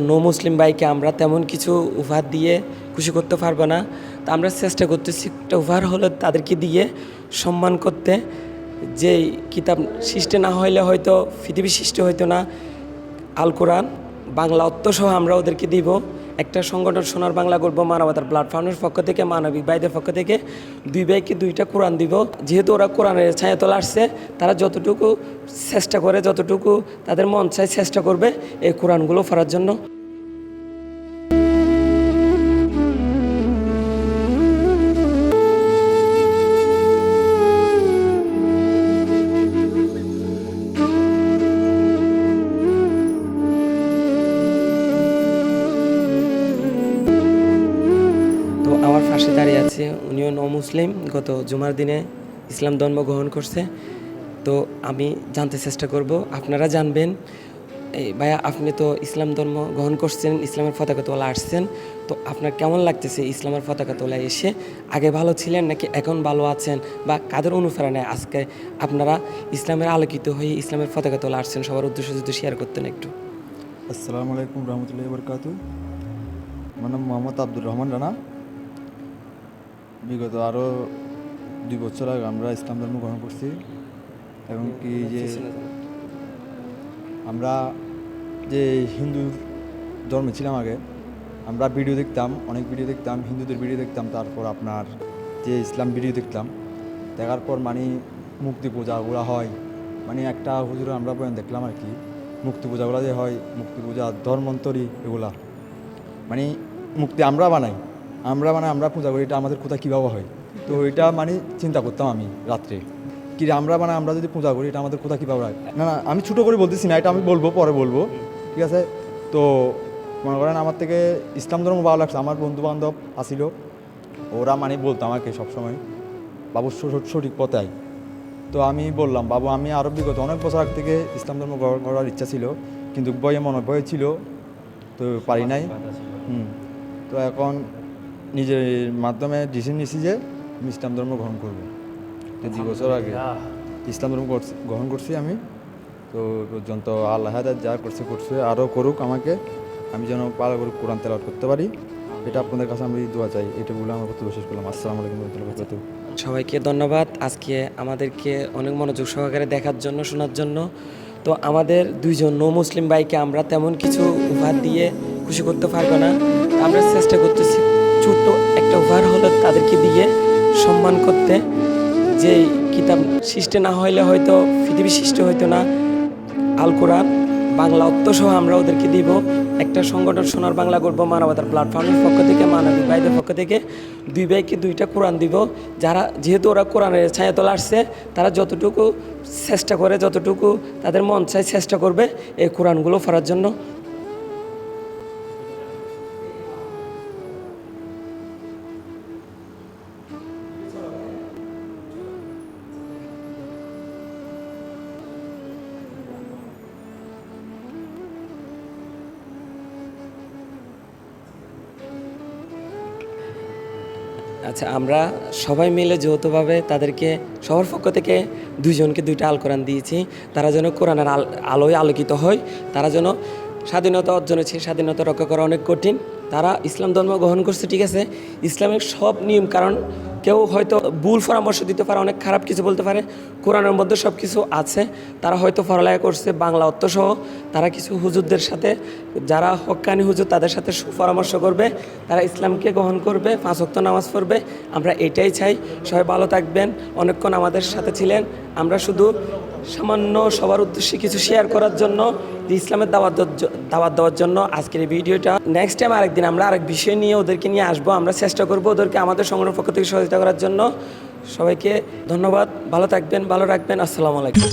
No মুসলিম ভাইকে আমরা তেমন কিছু উপহার দিয়ে খুশি করতে পারব না। তো আমরা চেষ্টা করতেছি, একটা উপহার হলো তাদেরকে দিয়ে সম্মান করতে। যে কিতাব সৃষ্টি না হইলে হয়তো পৃথিবী সৃষ্টি হইতো না। আল কোরআন বাংলা অর্থসহ আমরা ওদেরকে দিব। একটা সংগঠন সোনার বাংলা গল্প মানবতার প্ল্যাটফর্মের পক্ষ থেকে, মানবিক ভাইদের পক্ষ থেকে। দুই ভাইকে দুইটা কোরআন দিব। যেহেতু ওরা কোরআনের ছায়া তোলা আসছে, তারা যতটুকু চেষ্টা করে, যতটুকু তাদের মন চায় চেষ্টা করবে এই কোরআনগুলো ফেরার জন্য। আছে উনিও ন মুসলিম গত জুমার দিনে ইসলাম ধর্ম গ্রহণ করছে। তো আমি জানতে চেষ্টা করব, আপনারা জানবেন, এই ভাইয়া, আপনি তো ইসলাম ধর্ম গ্রহণ করছেন, ইসলামের পতাকা তোলা আসছেন। তো আপনার কেমন লাগতেছে ইসলামের পতাকা তোলা এসে? আগে ভালো ছিলেন নাকি এখন ভালো আছেন? বা কাদের অনুপ্রেরণায় আজকে আপনারা ইসলামের আলোকিত হয়ে ইসলামের পতাকা তোলা আসছেন? সবার উদ্দেশ্য যদি শেয়ার করতেন একটু। আসসালামু আলাইকুম রহমতুল্লাহ বরকাতু নাম মোহাম্মদ আব্দুর রহমান রানা। বিগত আরও দুই বছর আগে আমরা ইসলাম ধর্ম গ্রহণ করছি এবং কি যে আমরা যে হিন্দু ধর্মে ছিলাম আগে আমরা ভিডিও দেখতাম অনেক ভিডিও দেখতাম হিন্দুদের ভিডিও দেখতাম তারপর আপনার যে ইসলাম ভিডিও দেখতাম দেখার পর মানে মুক্তি পূজাগুলো হয় মানে একটা হুজুর আমরা পর্যন্ত দেখলাম আর কি মুক্তি পূজাগুলো যে হয় মুক্তি পূজা ধর্মন্তরী এগুলা মানে মুক্তি আমরা বানাই। আমরা মানে আমরা পূজা করি, এটা আমাদের কোথায় কীভাবে হয়? তো এটা মানে চিন্তা করতাম আমি রাত্রে। কি আমরা মানে আমরা যদি পূজা করি, এটা আমাদের কোথায় কীভাবে হয়? না না, আমি ছোটো করে বলতেছি না, এটা আমি বলব, পরে বলব। ঠিক আছে? তো মনে করেন আমার থেকে ইসলাম ধর্ম ভালো লাগছে, আমার বন্ধু বান্ধব আসিল ওরা মানে বলতো আমাকে সবসময়, বাবু সঠিক পথে আয়। তো আমি বললাম, বাবু, আমি আরও বিগত অনেক বছর আগ থেকে ইসলাম ধর্ম করার ইচ্ছা ছিল, কিন্তু বইয়ে মনে ভয় ছিল, তো পারি নাই। হুম, তো এখন নিজের মাধ্যমে ডিসিশন নিয়েছি যে আমি ইসলাম ধর্ম গ্রহণ করব। তো দুই বছর আগে। ইসলাম ধর্ম করছি- গ্রহণ করছি আমি। তো পর্যন্ত আল্লাহ যা করছে করছে আরও করুক আমাকে। আমি যেন পালা করে কোরআন তেলাওয়াত করতে পারি। এটা আপনাদের কাছে আমি দোয়া চাই। এটা বলে আমার কথা বিশেষ করলাম। আসসালামু আলাইকুম রহমতুল্লাহ। সবাইকে ধন্যবাদ। আজকে আমাদেরকে অনেক মনোযোগ সহকারে দেখার জন্য শোনার জন্য। তো আমাদের দুইজন নো মুসলিম ভাইকে আমরা তেমন কিছু উপহার দিয়ে খুশি করতে পারব না। আমরা চেষ্টা করতেছি ছোট্ট একটা উপহার হলো তাদেরকে দিয়ে সম্মান করতে। যে কিতাব সৃষ্টি না হইলে হয়তো পৃথিবী সৃষ্টি হইতো না। আল কোরআন বাংলা অর্থসহ আমরা ওদেরকে দিব। একটা সংগঠন সোনার বাংলা করব মানবতার প্ল্যাটফর্মের পক্ষ থেকে মানবিক ভাইদের পক্ষ থেকে। দুই ভাইকে দুইটা কোরআন দিব। যারা যেহেতু ওরা কোরআনের ছায়া তোলা আসছে, তারা যতটুকু চেষ্টা করে, যতটুকু তাদের মন চায় চেষ্টা করবে, এই কোরআনগুলো পড়ার জন্য। আচ্ছা আমরা সবাই মিলে যৌথভাবে তাদেরকে সবার পক্ষ থেকে দুইজনকে দুইটা আল কোরআন দিয়েছি। তারা যেন কোরআনের আল, আলোয় আলোকিত হয়, তারা যেন স্বাধীনতা অর্জন হচ্ছে, স্বাধীনতা রক্ষা করা অনেক কঠিন। তারা ইসলাম ধর্ম গ্রহণ করছে, ঠিক আছে? ইসলামের সব নিয়ম কারণ কেউ হয়তো ভুল পরামর্শ দিতে পারে, অনেক খারাপ কিছু বলতে পারে। কোরআনের মধ্যে সব কিছু আছে। তারা হয়তো পড়ালেখা করছে, বাংলা অর্থসহ। তারা কিছু হুজুরদের সাথে, যারা হক্কানি হুজুর, তাদের সাথে সুপরামর্শ করবে। তারা ইসলামকে গ্রহণ করবে, পাঁচ ওয়াক্ত নামাজ পড়বে। আমরা এটাই চাই। সবাই ভালো থাকবেন। অনেকক্ষণ আমাদের সাথে ছিলেন। আমরা শুধু সামান্য সবার উদ্দেশ্যে কিছু শেয়ার করার জন্য ইসলামের দাওয়াত দাওয়াত দেওয়ার জন্য আজকের এই ভিডিওটা। নেক্সট টাইম আরেকদিন আমরা আরেক বিষয় নিয়ে ওদেরকে নিয়ে আসব। আমরা চেষ্টা করব ওদেরকে আমাদের সংগঠনের পক্ষ থেকে সহযোগিতা করার জন্য সবাইকে ধন্যবাদ। ভালো থাকবেন ভালো রাখবেন। আসসালামু আলাইকুম।